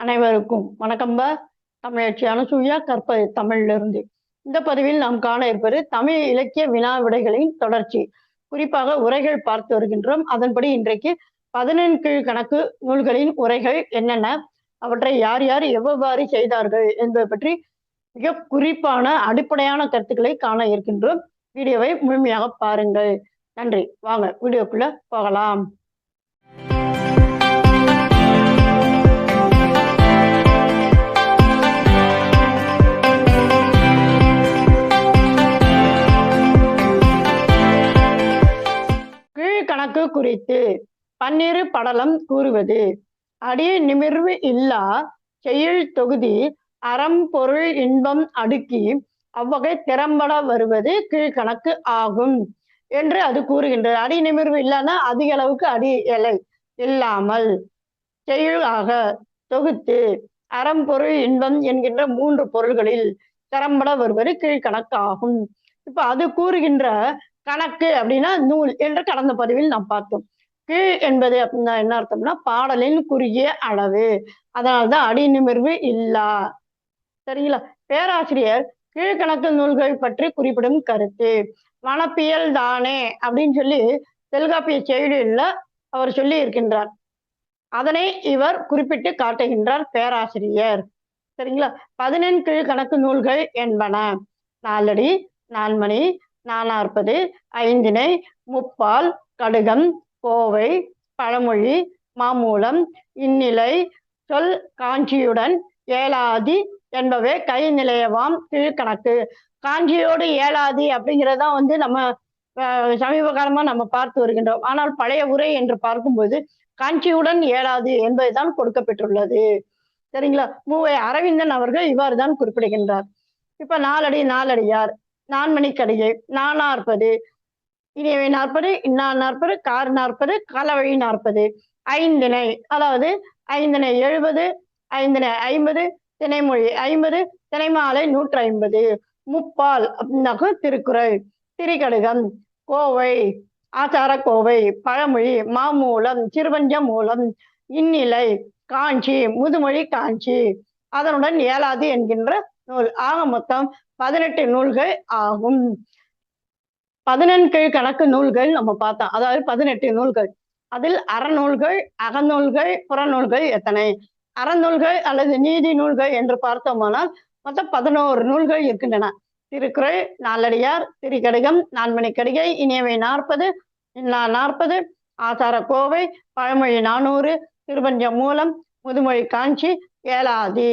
அனைவருக்கும் வணக்கம்ப தமிழச்சி அனுசூயா கற்பது தமிழிலிருந்து. இந்த பதிவில் நாம் காண இருப்பது தமிழ் இலக்கிய வினா விடைகளின் தொடர்ச்சி. குறிப்பாக உரைகள் பார்த்து வருகின்றோம். அதன்படி இன்றைக்கு பதினெண் கணக்கு நூல்களின் உரைகள் என்னென்ன? அவற்றை யார் யார் எவ்வாறு செய்தார்கள் என்பது பற்றி மிக குறிப்பான அடிப்படையான கருத்துக்களை காண இருக்கின்றோம். வீடியோவை முழுமையாக பாருங்கள். நன்றி. வாங்க வீடியோக்குள்ள போகலாம். கீழ்கணக்கு குறித்து பன்னிரு படலம் கூறுவது. அடி நிமிர்வு இல்லா செயல் தொகுதி அறம் பொருள் இன்பம் அடுக்கி அவ்வகை திறம்பட வருவது கீழ்கணக்கு ஆகும் என்று அது கூறுகின்றது. அடி நிமிர்வு இல்லைன்னா அதிக அளவுக்கு அடி இலை இல்லாமல் செயலாக தொகுத்து அறம் பொருள் இன்பம் என்கின்ற மூன்று பொருள்களில் திறம்பட வருவது கீழ்கணக்கு ஆகும். இப்ப அது கூறுகின்ற கணக்கு அப்படின்னா நூல் என்று கடந்த பதிவில் நாம் பார்த்தோம். கீழ் என்பது அப்படின்னா என்ன அர்த்தம்னா பாடலின் குறுகிய அளவு. அதனால்தான் அடி நிமிர்வு இல்லா. சரிங்களா? பேராசிரியர் கீழ்கணக்கு நூல்கள் பற்றி குறிப்பிடும் கருத்து. வனப்பியல் தானே அப்படின்னு சொல்லி தொல்காப்பிய செயலியில் அவர் சொல்லி இருக்கின்றார் அதனை இவர் குறிப்பிட்டு காட்டுகின்றார் பேராசிரியர். சரிங்களா? பதினெண் கீழ்கணக்கு நூல்கள் என்பன. நாலடி நான்மணி நானாற்பது ஐந்தினை முப்பால் கடுகம் கோவை பழமொழி மாமூலம் இந்நிலை சொல் காஞ்சியுடன் ஏலாதி என்பவை கை நிலையவாம் கீழ்கணக்கு. காஞ்சியோடு ஏலாதி அப்படிங்கிறதான் வந்து நம்ம சமீப காலமா நம்ம பார்த்து வருகின்றோம். ஆனால் பழைய உரை என்று பார்க்கும்போது காஞ்சியுடன் ஏலாது என்பதுதான் கொடுக்கப்பட்டுள்ளது. சரிங்களா? மூவை அரவிந்தன் அவர்கள் இவ்வாறு தான் குறிப்பிடுகின்றார். இப்ப நாலடி நாலடியார். நான்மணி கடிகை நானாற்பது இனியவை நாற்பது இன்னா நாற்பது கார் நாற்பது கலவழி நாற்பது ஐந்தினை அதாவது ஐந்தினை எழுபது ஐந்தினை ஐம்பது தினைமொழி ஐம்பது தினைமாலை நூற்றி ஐம்பது முப்பால் அப்படின்னாக்க திருக்குறள் திரிகடுகம் கோவை ஆச்சார கோவை பழமொழி மாமூலம் சிறுவஞ்ச மூலம் இந்நிலை காஞ்சி முதுமொழி காஞ்சி அதனுடன் ஏழாது என்கின்ற நூல். ஆக மொத்தம் பதினெட்டு நூல்கள் ஆகும். பதினெண்கீழ் கணக்கு நூல்கள் நம்ம பார்த்தோம். அதாவது பதினெட்டு நூல்கள். அதில் அறநூல்கள் அகநூல்கள் புறநூல்கள் எத்தனை? அறநூல்கள் அல்லது நீதி நூல்கள் என்று பார்த்தோமானால் மொத்தம் பதினோரு நூல்கள் இருக்கின்றன. திருக்குறள் நாலடியார் திரிகடிகம் நான்மணி கடிகை இனியவை நாற்பது நாற்பது ஆசார கோவை பழமொழி நானூறு திருவஞ்ச மூலம் முதுமொழி காஞ்சி ஏலாதி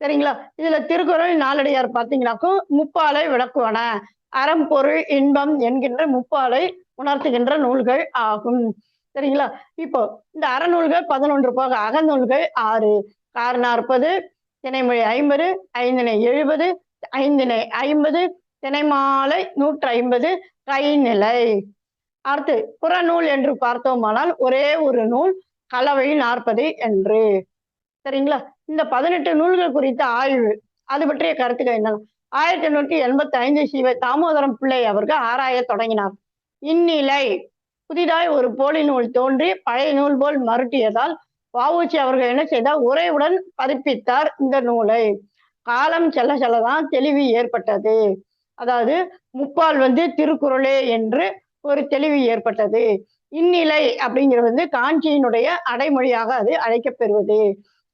சரிங்களா? இதுல திருக்குறள் நாலடியார் பார்த்தீங்கன்னாக்கும் முப்பாலை விளக்குவன. அறம் பொருள் இன்பம் என்கின்ற முப்பாலை உணர்த்துகின்ற நூல்கள் ஆகும். சரிங்களா? இப்போ இந்த அறநூல்கள் பதினொன்று போக அகநூல்கள் ஆறு. கார் நாற்பது தினைமொழி ஐம்பது ஐந்தினை எழுபது ஐந்தினை ஐம்பது தினைமாலை நூற்றி ஐம்பது கைநிலை. அடுத்து புறநூல் என்று பார்த்தோமானால் ஒரே ஒரு நூல் கலவை நாற்பது என்று. சரிங்களா? இந்த பதினெட்டு நூல்கள் குறித்த ஆய்வு அது பற்றிய கருத்துக்கள் என்னன்னா? ஆயிரத்தி எண்ணூற்றி எண்பத்தி ஐந்து சிவ தாமோதரம் பிள்ளை அவர்கள் ஆராய தொடங்கினார். இந்நிலை புதிதாய் ஒரு போலி நூல் தோன்றி பழைய நூல் போல் மறுட்டியதால் வவுச்சி அவர்கள் என்ன செய்தார்? உரையுடன் பதிப்பித்தார் இந்த நூலை. காலம் செல்ல செல்லதான் தெளிவு ஏற்பட்டது. அதாவது முப்பால் வந்து திருக்குறளே என்று ஒரு தெளிவு ஏற்பட்டது. இந்நிலை அப்படிங்கிறது வந்து காஞ்சியினுடைய அடைமொழியாக அது அழைக்கப்பெறுவது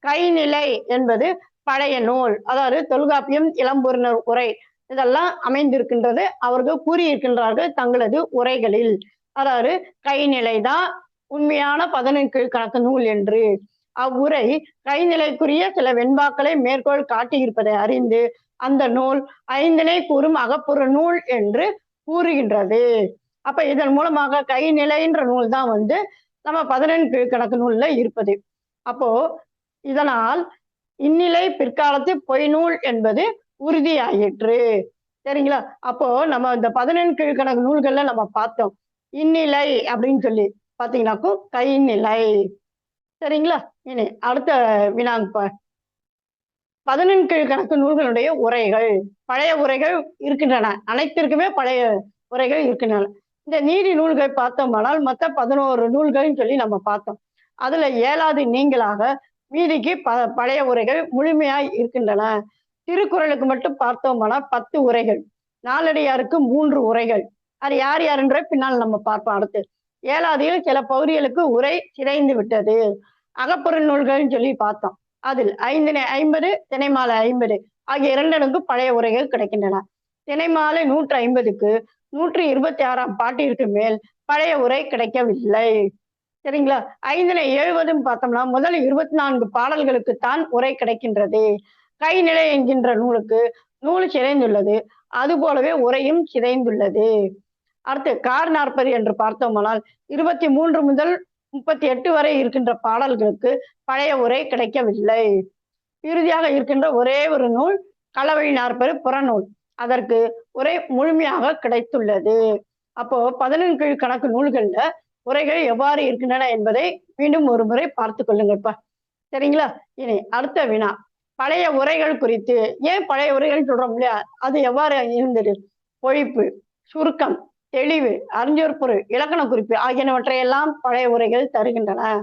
கைநிலை என்பது பழைய நூல். அதாவது தொல்காப்பியம் இளம்பூரினர் உரை. இதெல்லாம் அமைந்திருக்கின்றது. அவர்கள் கூறியிருக்கின்றார்கள் தங்களது உரைகளில். அதாவது கைநிலை தான் உண்மையான பதினெட்டு கணக்கு நூல் என்று. அவ்வுரை கைநிலைக்குரிய சில வெண்பாக்களை மேற்கோள் காட்டியிருப்பதை அறிந்து அந்த நூல் ஐந்தினை கூறும் அகப்புற நூல் என்று கூறுகின்றது. அப்ப இதன் மூலமாக கைநிலைன்ற நூல் தான் வந்து நம்ம பதினெண்டு கணக்கு நூல்ல இருப்பது. அப்போ இதனால் இந்நிலை பிற்காலத்து பொய் நூல் என்பது உறுதியாயிற்று. சரிங்களா? அப்போ நம்ம இந்த பதினெண் கீழ்கணக்கு நூல்கள்ல நம்ம பார்த்தோம். இந்நிலை அப்படின்னு சொல்லி பாத்தீங்கன்னாக்கும் கைநிலை. சரிங்களா? இனி அடுத்த வினாங்க பதினெண் கீழ்கணக்கு நூல்களுடைய உரைகள். பழைய உரைகள் இருக்கின்றன. அனைத்திற்குமே பழைய உரைகள் இருக்கின்றன. இந்த நீதி நூல்கள் பார்த்தோமானால் மொத்த பதினோரு நூல்கள்னு சொல்லி நம்ம பார்த்தோம். அதுல ஏழாவது நீங்களாக மீதிக்கு ப பழைய உரைகள் முழுமையாய் இருக்கின்றன. திருக்குறளுக்கு மட்டும் பார்த்தோம்னா பத்து உரைகள். நாலடியாருக்கு மூன்று உரைகள். அது யார் யாருன்ற பின்னால் நம்ம பார்ப்போம் அடுத்து. ஏழாவதில் சில பகுதிகளுக்கு உரை சிதைந்து விட்டது. அகப்பொருள் நூல்கள்னு சொல்லி பார்த்தோம். அதில் ஐந்தினை ஐம்பது தினைமாலை ஐம்பது ஆகிய இரண்டனுக்கு பழைய உரைகள் கிடைக்கின்றன. தினைமாலை நூற்று ஐம்பதுக்கு நூற்றி இருபத்தி ஆறாம் பாட்டிற்கு மேல் பழைய உரை கிடைக்கவில்லை. சரிங்களா? ஐந்துல எழுவதும் பார்த்தோம்னா முதல் இருபத்தி நான்கு பாடல்களுக்கு தான் உரை கிடைக்கின்றது. கைநிலை என்கின்ற நூலுக்கு நூல் சிதைந்துள்ளது. அது போலவே உரையும் சிதைந்துள்ளது. அடுத்து கார் நாற்பது என்று பார்த்தோமானால் இருபத்தி மூன்று முதல் முப்பத்தி எட்டு வரை இருக்கின்ற பாடல்களுக்கு பழைய உரை கிடைக்கவில்லை. இறுதியாக இருக்கின்ற ஒரே ஒரு நூல் களவழி நாற்பது புறநூல். அதற்கு உரை முழுமையாக கிடைத்துள்ளது. அப்போ பதினெண் கணக்கு நூல்கள்ல உரைகள் எவ்வாறு இருக்கின்றன என்பதை மீண்டும் ஒரு முறை பார்த்து கொள்ளுங்கப்பா. சரிங்களா? இனி அடுத்த வினா. பழைய உரைகள் குறித்து. ஏன் பழைய உரைகள் சொல்றோம் இல்லையா? அது எவ்வாறு இருந்தது? பொழிப்பு சுருக்கம் தெளிவு அறிஞர்பொருள் இலக்கண குறிப்பு ஆகியனவற்றையெல்லாம் பழைய உரைகள் தருகின்றன.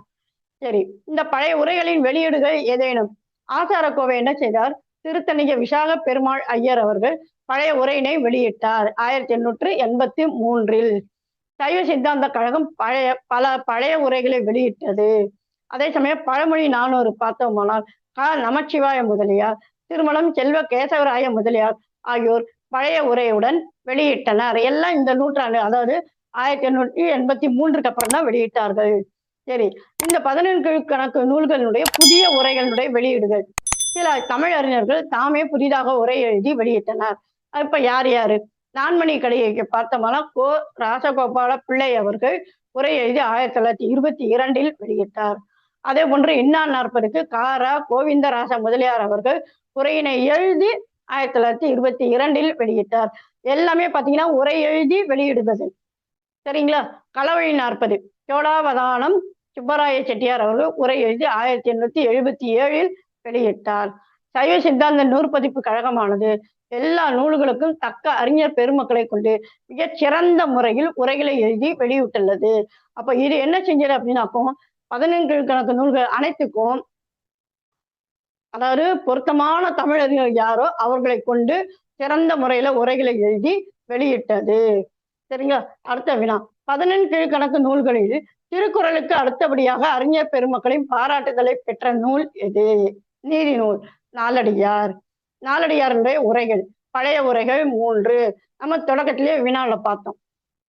சரி இந்த பழைய உரைகளின் வெளியீடுகள் ஏதேனும்? ஆசார கோவை என்ன செய்தார்? திருத்தணிக விசாக பெருமாள் ஐயர் அவர்கள் பழைய உரையினை வெளியிட்டார். ஆயிரத்தி எண்ணூற்று எண்பத்தி மூன்றில். சைவ சித்தாந்த கழகம் பழைய பல பழைய உரைகளை வெளியிட்டது. அதே சமயம் பழமொழி நானூறு பார்த்தோமானால் க. நமச்சிவாய முதலியார் திருமணம் செல்வ கேசவராய முதலியார் ஆகியோர் பழைய உரையுடன் வெளியிட்டனர். எல்லாம் இந்த நூற்றாண்டு அதாவது ஆயிரத்தி எண்ணூற்றி எண்பத்தி மூன்றுக்கு அப்புறம் தான் வெளியிட்டார்கள். சரி இந்த பதினெண்டு கணக்கு நூல்களினுடைய புதிய உரைகளுடைய வெளியீடுகள். சில தமிழறிஞர்கள் தாமே புதிதாக உரை எழுதி வெளியிட்டனர். இப்ப யார் யாரு? நான்மணி கடிகைக்கு பார்த்தோம்னா கோ ராசகோபால பிள்ளை அவர்கள் உரை எழுதி ஆயிரத்தி தொள்ளாயிரத்தி இருபத்தி இரண்டில் வெளியிட்டார். அதே போன்று இன்னா நாற்பதுக்கு காரா கோவிந்தராச முதலியார் அவர்கள் உரையினை எழுதி ஆயிரத்தி தொள்ளாயிரத்தி இருபத்தி இரண்டில் வெளியிட்டார். எல்லாமே பார்த்தீங்கன்னா உரை எழுதி வெளியிடுவது. சரிங்களா? களவழி நாற்பது. சோழாவதானம் சுப்பராய செட்டியார் அவர்கள் உரை எழுதி ஆயிரத்தி எண்ணூத்தி எழுபத்தி ஏழில் வெளியிட்டார். சைவ சித்தாந்த நூற்பதிப்பு கழகமானது. எல்லா நூல்களுக்கும் தக்க அறிஞர் பெருமக்களை கொண்டு மிக சிறந்த முறையில் உரைகளை எழுதி வெளியிட்டுள்ளது. அப்ப இது என்ன செஞ்சது அப்படின்னாக்கும் பதினெண்டு கணக்கு நூல்கள் அனைத்துக்கும் அதாவது பொருத்தமான தமிழறிஞர் யாரோ அவர்களை கொண்டு சிறந்த முறையில உரைகளை எழுதி வெளியிட்டது. சரிங்களா? அடுத்த வினா. பதினெண் கீழ்கணக்கு நூல்களில் திருக்குறளுக்கு அடுத்தபடியாக அறிஞர் பெருமக்களின் பாராட்டுதலை பெற்ற நூல் எது? நீதி நூல். நாலடியார். நாலடியாருடைய உரைகள் பழைய உரைகள் மூன்று. நம்ம தொடக்கத்திலேயே வினால பார்த்தோம்.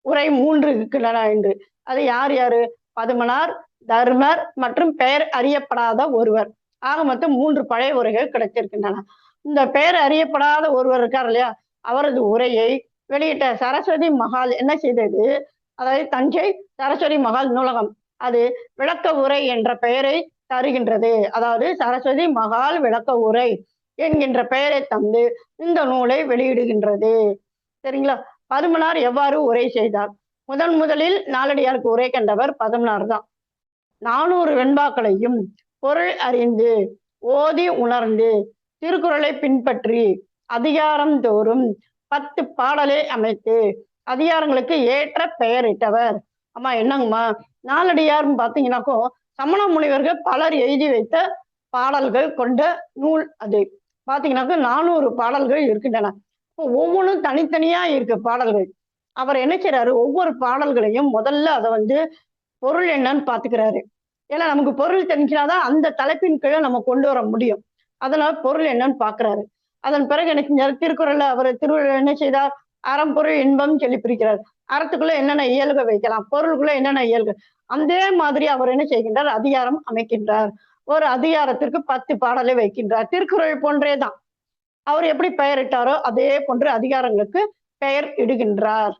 உரை மூன்று இருக்கின்றன என்று. அது யார் யாரு? பதுமனார் தர்மர் மற்றும் பெயர் அறியப்படாத ஒருவர். ஆக மொத்தம் மூன்று பழைய உரைகள் கிடைத்திருக்கின்றன. இந்த பெயர் அறியப்படாத ஒருவர் இருக்கார் இல்லையா? அவரது உரையை வெளியிட்ட சரஸ்வதி மகால் என்ன செய்தது? அதாவது தஞ்சை சரஸ்வதி மகால் நூலகம். அது விளக்க உரை என்ற பெயரை தருகின்றது. அதாவது சரஸ்வதி மகால் விளக்க உரை. என்கின்ற பெயரை தந்து இந்த நூலை வெளியிடுகின்றது. சரிங்களா? பதுமனார் எவ்வாறு உரை செய்தார்? முதன் முதலில் நாலடியாருக்கு உரை கண்டவர் பதுமனார் தான். நானூறு வெண்பாக்களையும் பொருள் அறிந்து ஓதி உணர்ந்து திருக்குறளை பின்பற்றி அதிகாரம் தோறும் பத்து பாடலை அமைத்து அதிகாரங்களுக்கு ஏற்ற பெயரிட்டவர். அம்மா என்னங்கம்மா? நாலடியார்னு பார்த்தீங்கன்னாக்கோ சமண முனிவர்கள் பலர் எழுதி வைத்த பாடல்கள் கொண்ட நூல் அது. பார்த்தீங்கன்னாக்கா நானூறு பாடல்கள் இருக்கின்றன. இப்போ ஒவ்வொன்றும் தனித்தனியா இருக்கு பாடல்கள். அவர் என்ன செய்யறாரு ஒவ்வொரு பாடல்களையும் முதல்ல அதை வந்து பொருள் என்னன்னு பாத்துக்கிறாரு. ஏன்னா நமக்கு பொருள் தெரிஞ்சினாதான் அந்த தலைப்பின் கீழே நம்ம கொண்டு வர முடியும். அதனால பொருள் என்னன்னு பாக்குறாரு. அதன் பிறகு என்ன செஞ்சாரு? திருக்குறள்ல அவர் திருவிழா என்ன செய்தார்? அறம் பொருள் இன்பம் சொல்லி பிரிக்கிறார். அறத்துக்குள்ள என்னென்ன இயல்க வைக்கலாம்? பொருளுக்குள்ள என்னென்ன இயல்கு அதே மாதிரி அவர் என்ன செய்கின்றார்? அதிகாரம் அமைக்கின்றார். ஒரு அதிகாரத்திற்கு பத்து பாடலை வைக்கின்றார். திருக்குறள் போன்றே தான் அவர் எப்படி பெயரிட்டாரோ அதே போன்று அதிகாரங்களுக்கு பெயர் இடுகின்றார்.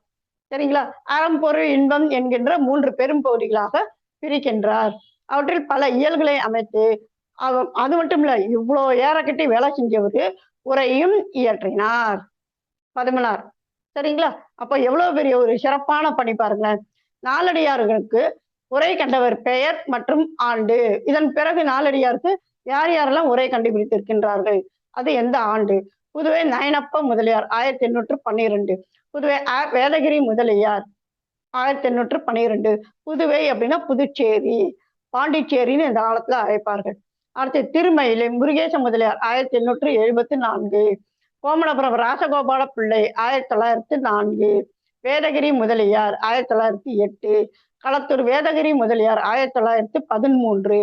சரிங்களா? அறம் பொருள் இன்பம் என்கின்ற மூன்று பெரும் பகுதிகளாக பிரிக்கின்றார். அவற்றில் பல இயல்களை அமைத்து அவ அது மட்டும் இல்ல இவ்வளோ ஏறக்கட்டி வேலை செஞ்சவர் உரையும் இயற்றினார். பதுமனார் சரிங்களா? அப்ப எவ்வளவு பெரிய ஒரு சிறப்பான பணி பாருங்களேன். நாலடியார்களுக்கு உரை கண்டவர் பெயர் மற்றும் ஆண்டு. இதன் பிறகு நாளடியாருக்கு யார் யாரெல்லாம் உரை கண்டுபிடித்திருக்கின்றார்கள்? அது எந்த ஆண்டு? புதுவை நயனப்ப முதலியார் ஆயிரத்தி எண்ணூற்று பன்னிரெண்டு. புதுவை வேதகிரி முதலியார் ஆயிரத்தி எண்ணூற்று பன்னிரெண்டு. புதுவை அப்படின்னா புதுச்சேரி. பாண்டிச்சேரின்னு இந்த காலத்துல அழைப்பார்கள். அடுத்து திருமயிலை முருகேச முதலியார் ஆயிரத்தி எண்ணூற்று எழுபத்தி நான்கு. கோமலபுரம் ராசகோபால பிள்ளை ஆயிரத்தி தொள்ளாயிரத்தி நான்கு. வேதகிரி முதலியார் ஆயிரத்தி தொள்ளாயிரத்தி எட்டு. களத்தூர் வேதகிரி முதலியார் ஆயிரத்தி தொள்ளாயிரத்தி பதிமூன்று.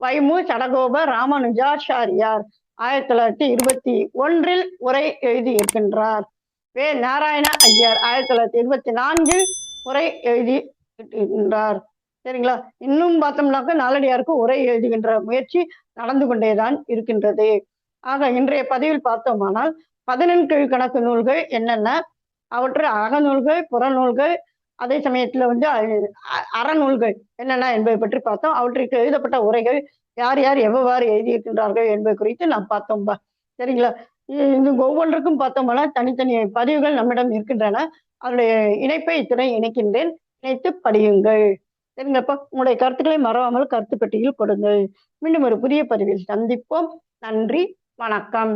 வைமு சடகோப ராமானுஜாச்சாரியார் ஆயிரத்தி தொள்ளாயிரத்தி இருபத்தி ஒன்றில் உரை எழுதியிருக்கின்றார். வே நாராயண ஐயர் ஆயிரத்தி தொள்ளாயிரத்தி இருபத்தி நான்கில் உரை எழுதி இருக்கின்றார் சரிங்களா? இன்னும் பார்த்தோம்னாக்க நாளடியாருக்கு உரை எழுதுகின்ற முயற்சி நடந்து கொண்டேதான் இருக்கின்றது. ஆக இன்றைய பதிவில் பார்த்தோமானால் பதினெண் கணக்கு நூல்கள் என்னென்ன? அவற்று அகநூல்கள் புறநூல்கள் அதே சமயத்துல வந்து அ- அறநூல்கள் என்னென்ன என்பதை பற்றி பார்த்தோம். அவற்றிற்கு எழுதப்பட்ட உரைகள் யார் யார் எவ்வாறு எழுதியிருக்கின்றார்கள் என்பது குறித்து நாம் பார்த்தோம்பா சரிங்களா? இது ஒவ்வொன்றுக்கும் பார்த்தோம்னா தனித்தனி பதிவுகள் நம்மிடம் இருக்கின்றன. அதனுடைய இணைப்பை இத்துடன் இணைக்கின்றேன். இணைத்து படியுங்கள். சரிங்களாப்பா உங்களுடைய கருத்துக்களை மறவாமல் கருத்து பெட்டியில் கொடுங்கள். மீண்டும் ஒரு புதிய பதிவில் சந்திப்போம். நன்றி. வணக்கம்.